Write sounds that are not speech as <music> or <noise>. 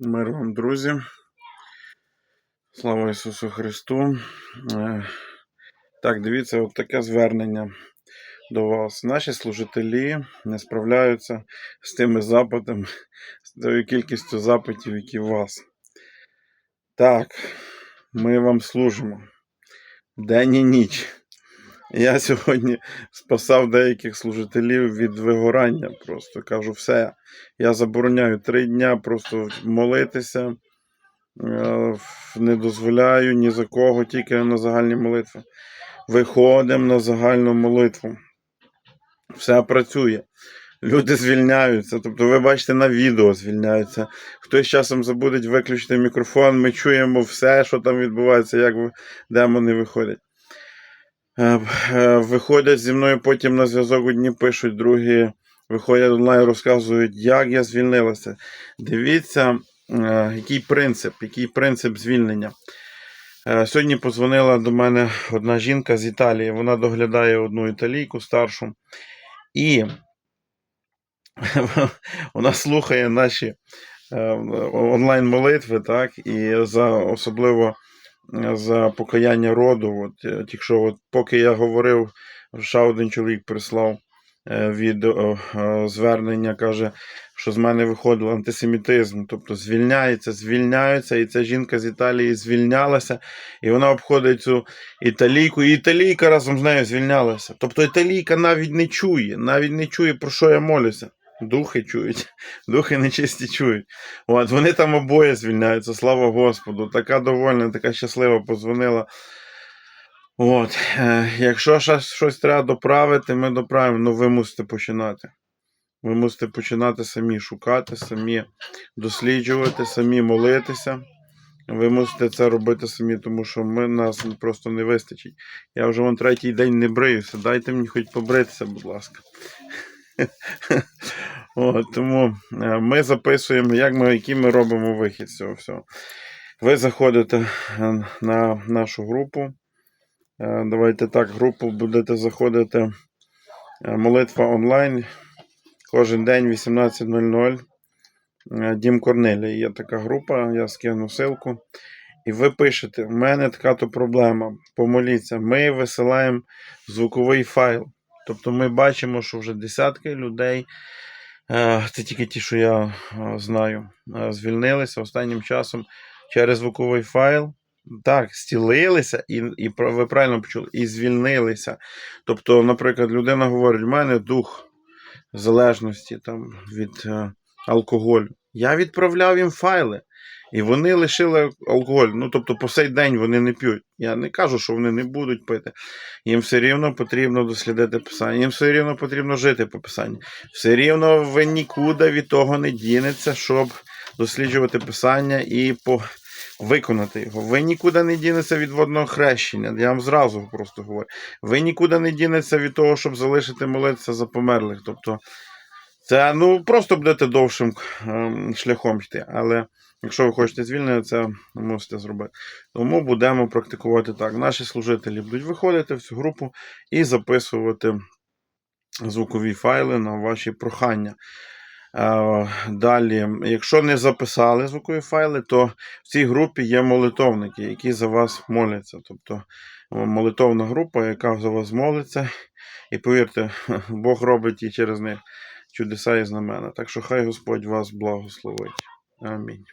Мир вам, друзі. Слава Ісусу Христу. Е, Так, дивіться, от таке звернення до вас. Наші служителі не справляються з тими запитами, з тою кількістю запитів, які у вас. Так, ми вам служимо день і ніч. Я сьогодні спасав деяких служителів від вигорання. Просто кажу, все. Я забороняю три дня просто молитися. Е, Не дозволяю ні за кого, тільки на загальні молитви. Виходимо на загальну молитву. Все працює. Люди звільняються. Тобто, ви бачите, на відео звільняються. Хтось часом забудеть виключити мікрофон, ми чуємо все, що там відбувається, як демони виходять. Е, е, Виходять зі мною потім на зв'язок одні пишуть, другі виходять онлайн, розказують, як я звільнилася. Дивіться, е, який принцип, який принцип звільнення. Сьогодні позвонила до мене одна жінка з Італії. Вона доглядає одну італійку старшу. І <laughs> вона слухає наші онлайн-молитви, так, і за особливо за покаяння роду. От, е, тільки от, поки я говорив, ще один чоловік прислав е, відео е, звернення, каже, що з мене виходив антисемітизм, тобто звільняється, звільняються, і ця жінка з Італії звільнялася, і вона обходить цю італійку, і італійка разом з нею звільнялася. Тобто італійка навіть не чує, навіть не чує, про що я молюся. Духи чують, <laughs> духи нечисті чують. От, вони там обоє звільняються, слава Господу. Така довольна, така щаслива позвонила. От, е, якщо щось, щось треба доправити, ми доправимо, ну ви мусите починати. Ви мусите починати самі шукати, самі досліджувати, самі молитися. Ви мусите це робити самі, тому що ми, нас просто не вистачить. Я вже вон третій день не бриюся. Дайте мені хоч побритися, будь ласка. От, тому е, ми записуємо, як ми, який ми робимо вихід з цього всього. Ви заходите е, на нашу групу. Е, Давайте так, групу будете заходити. Молитва онлайн. Кожен день 18.00. Е, Дім Корнелія. Є така група, я скину ссылку. І ви пишете: у мене така то проблема. Помоліться. Ми висилаємо звуковий файл. Тобто ми бачимо, що вже десятки людей, е, це тільки ті, що я е, знаю, е, звільнилися останнім часом через звуковий файл. Так, стілилися, і, і ви правильно почули, і звільнилися. Тобто, наприклад, людина говорить: у мене дух залежності там, від алкоголю. Я відправляв їм файли. І вони лишили алкоголь. Ну, тобто, по сей день вони не п'ють. Я не кажу, що вони не будуть пити. Їм все рівно потрібно дослідити писання, їм все рівно потрібно жити по писанню. Все рівно ви нікуди від того не дінеться, щоб досліджувати писання і по... виконати його. Ви нікуди не дінеться від водного хрещення. Я вам зразу просто говорю. Ви нікуди не дінеться від того, щоб залишити молитися за померлих. Тобто, це ну просто будете довшим ем, шляхом йти. Але якщо ви хочете звільнення, це мусите зробити. Тому будемо практикувати так. Наші служителі будуть виходити в цю групу і записувати звукові файли на ваші прохання. Е, Далі, якщо не записали звукові файли, то в цій групі є молитовники, які за вас моляться. Тобто е, молитовна група, яка за вас молиться. І повірте, <laughs> Бог робить і через них чудеса і знамена. Так що хай Господь вас благословить. Амінь.